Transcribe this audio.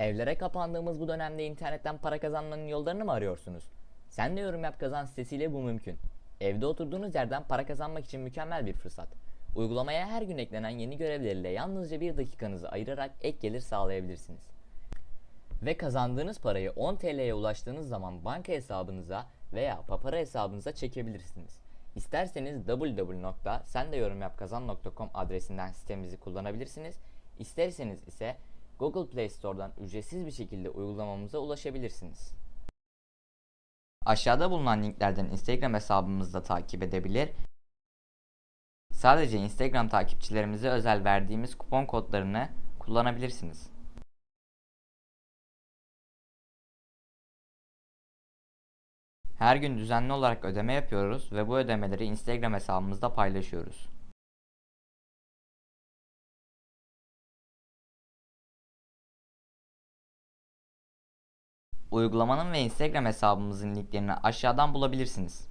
Evlere kapandığımız bu dönemde internetten para kazanmanın yollarını mı arıyorsunuz? Sen de yorum yap kazan sitesiyle bu mümkün. Evde oturduğunuz yerden para kazanmak için mükemmel bir fırsat. Uygulamaya her gün eklenen yeni görevlerle yalnızca bir dakikanızı ayırarak ek gelir sağlayabilirsiniz. Ve kazandığınız parayı 10 TL'ye ulaştığınız zaman banka hesabınıza veya papara hesabınıza çekebilirsiniz. İsterseniz www.sendeyorumyapkazan.com adresinden sitemizi kullanabilirsiniz. İsterseniz ise Google Play Store'dan ücretsiz bir şekilde uygulamamıza ulaşabilirsiniz. Aşağıda bulunan linklerden Instagram hesabımızı da takip edebilir. Sadece Instagram takipçilerimize özel verdiğimiz kupon kodlarını kullanabilirsiniz. Her gün düzenli olarak ödeme yapıyoruz ve bu ödemeleri Instagram hesabımızda paylaşıyoruz. Uygulamanın ve Instagram hesabımızın linklerini aşağıdan bulabilirsiniz.